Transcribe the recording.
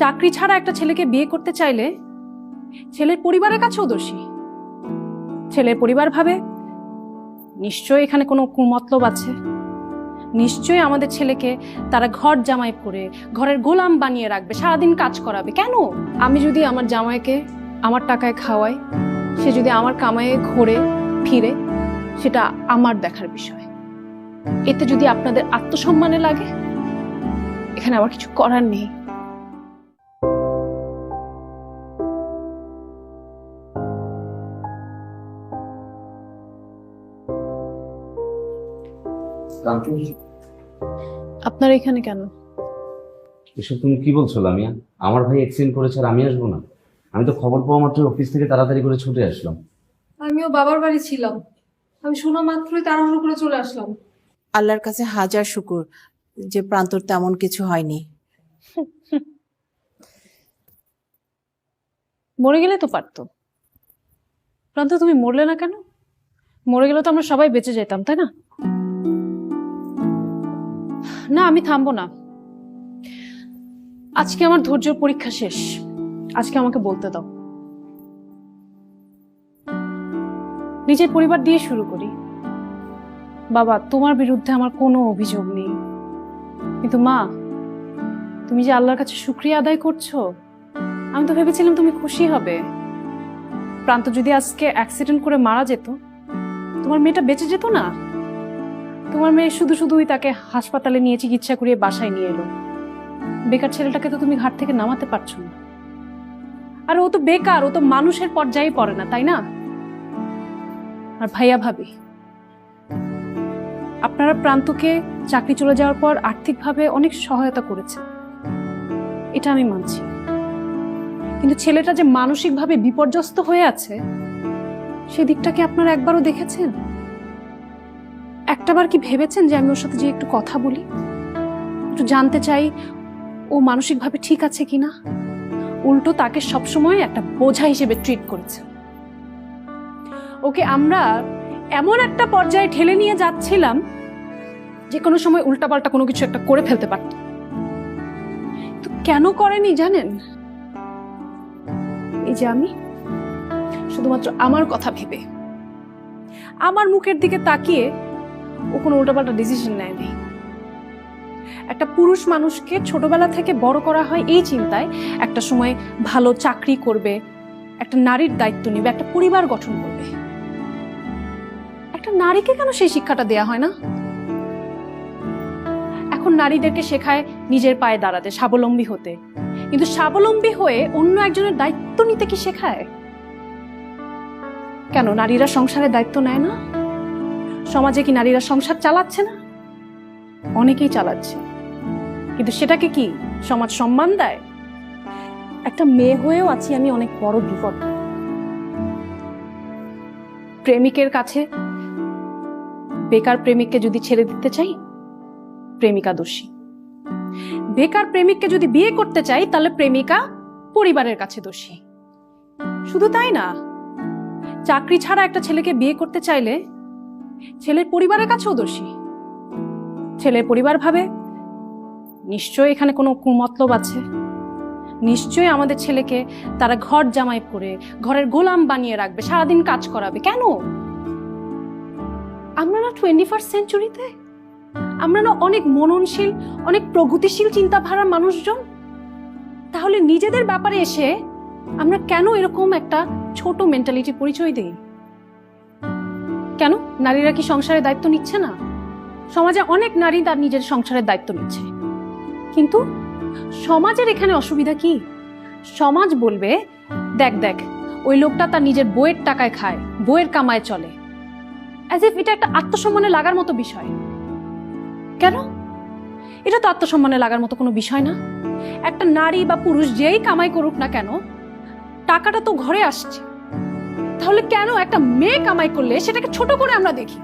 চাকরি ছাড়া একটা ছেলেকে বিয়ে করতে চাইলে ছেলের পরিবারের কাছেও দোষী। ছেলের পরিবার ভাবে নিশ্চয়ই এখানে কোনো কুমতলব আছে। নিশ্চয়ই আমাদের ছেলেকে তারা ঘর জামাই করে ঘরের গোলাম বানিয়ে রাখবে, সারাদিন কাজ করাবে। কেন? আমি যদি আমার জামাইকে আমার টাকায় খাওয়াই, সে যদি আমার কামায়ে ঘোরে, ফিরে, সেটা আমার দেখার বিষয়। এতে যদি আপনাদের আত্মসম্মানে লাগে, এখানে আমার কিছু করার নেই। আপনার এখানে কেন? এসব তুমি কি বলছো লামিয়া? আমার ভাই এক্সিডেন্ট করেছে আর আমি আসব না। আমি তো খবর পাওয়া মাত্র অফিস থেকে তাড়াতাড়ি করে ছুটে আসলাম। আমিও বাবার বাড়ি ছিলাম। আমি শোনা মাত্রই তাড়াহুড়ো করে চলে আসলাম। আল্লাহর কাছে হাজার শুকুর যে প্রান্তর তেমন কিছু হয়নি। মরে গেলে তো পারতো। প্রান্ত তুমি মরলে না কেন? মরে গেলে তো আমরা সবাই বেঁচে যেতাম তাই না? না, আমি থামবো না। আজকে আমার ধৈর্যের পরীক্ষা শেষ। আজকে আমাকে বলতে দাও। নিজের পরিবার দিয়ে শুরু করি। বাবা, তোমার বিরুদ্ধে আমার কোনো অভিযোগ নেই। কিন্তু মা, তুমি যে আল্লাহর কাছে শুক্রিয়া আদায় করছ, আমি তো ভেবেছিলাম তুমি খুশি হবে। প্রান্ত যদি আজকে অ্যাক্সিডেন্ট করে মারা যেত, তোমার মেয়েটা বেঁচে যেত না? তোমার মেয়ে শুধু শুধুই তাকে হাসপাতালে নিয়ে চিকিৎসা করিয়ে বাসায় নিয়ে এলো। বেকার ছেলেটাকে তো তুমি ঘাট থেকে নামাতে পারছ না। আর ও তো বেকার, ও তো মানুষের পর্যায়ে পড়ে না, তাই না? আর ভাইয়া ভাবি, আপনারা প্রান্তকে চাকরি চলে যাওয়ার পর আর্থিকভাবে অনেক সহায়তা করেছে এটা আমি মানছি। কিন্তু ছেলেটা যে মানসিকভাবে বিপর্যস্ত হয়ে আছে সেই দিকটাকে আপনারা একবারও দেখেছেন? একটাবার কি ভেবেছেন যে আমি ওর সাথে যে একটু কথা বলি? একটু জানতে চাই, ও মানসিকভাবে ঠিক আছে কিনা উল্টো তাকে সবসময় একটা বোঝা হিসেবে ট্রিট করেছে। ওকে আমরা এমন একটা পর্যায়ে ঠেলে নিয়ে যাচ্ছিলাম যে কোনো সময় উল্টাপাল্টা কোনো কিছু একটা করে ফেলতে পারত। তো কেন করেনি জানেন? এই যে আমি, শুধুমাত্র আমার কথা ভেবে। আমার মুখের দিকে তাকিয়ে ও কোনো উল্টাপাল্টা ডিসিশন নেয়নি। একটা পুরুষ মানুষকে ছোটবেলা থেকে বড় করা হয় এই চিন্তায় একটা সময় ভালো চাকরি করবে, একটা নারীর দায়িত্ব নেবে, একটা পরিবার গঠন করবে। একটা নারীকে কেন সেই শিক্ষাটা দেয়া হয় না? এখন নারীদেরকে শেখায় নিজের পায়ে দাঁড়াতে, স্বাবলম্বী হতে। কিন্তু স্বাবলম্বী হয়ে অন্য একজনের দায়িত্ব নিতে কি শেখায়? কেন নারীরা সংসারের দায়িত্ব নেয় না? সমাজে কি নারীরা সংসার চালাচ্ছে না? অনেকেই চালাচ্ছে। কিন্তু সেটাকে কি সমাজ সম্মান দেয়? একটা মেয়ে হয়েও আছি আমি অনেক বড় বিপদ। প্রেমিকের কাছে, বেকার প্রেমিককে যদি ছেড়ে দিতে চাই, প্রেমিকা দোষী। বেকার প্রেমিককে যদি বিয়ে করতে চাই, তাহলে প্রেমিকা পরিবারের কাছে দোষী। শুধু তাই না, চাকরি ছাড়া একটা ছেলেকে বিয়ে করতে চাইলে ছেলের পরিবারের কাছেও দোষী। ছেলের পরিবার ভাবে নিশ্চয়ই এখানে কোনো কুমতলব আছে। নিশ্চয়ই আমাদের ছেলেকে তারা ঘর জামাই করে ঘরের গোলাম বানিয়ে রাখবে, সারাদিন কাজ করাবে। কেন? আমরা না টোয়েন্টি ফার্স্ট সেঞ্চুরিতে আমরা না অনেক মননশীল, অনেক প্রগতিশীল চিন্তাধারার মানুষজন? তাহলে নিজেদের ব্যাপারে এসে আমরা কেন এরকম একটা ছোট মেন্টালিটি পরিচয় দিই? কেন? নারীরা কি সংসারের দায়িত্ব নিচ্ছে না? সমাজে অনেক নারী তার নিজের সংসারের দায়িত্ব নিচ্ছে। কিন্তু সমাজের এখানে অসুবিধা কি? সমাজ বলবে, দেখ দেখ, ওই লোকটা তার নিজের বইয়ের টাকায় খায়, বইয়ের কামায় চলে। অ্যাজ এটা একটা আত্মসম্মানে লাগার মতো বিষয়। কেন? এটা তো আত্মসম্মানে লাগার মতো কোনো বিষয় না। একটা নারী বা পুরুষ যেই কামাই করুক না কেন, টাকাটা তো ঘরে আসছে। তাহলে কেন একটা মেয়ে কামাই করলে সেটাকে ছোট করে আমরা দেখি?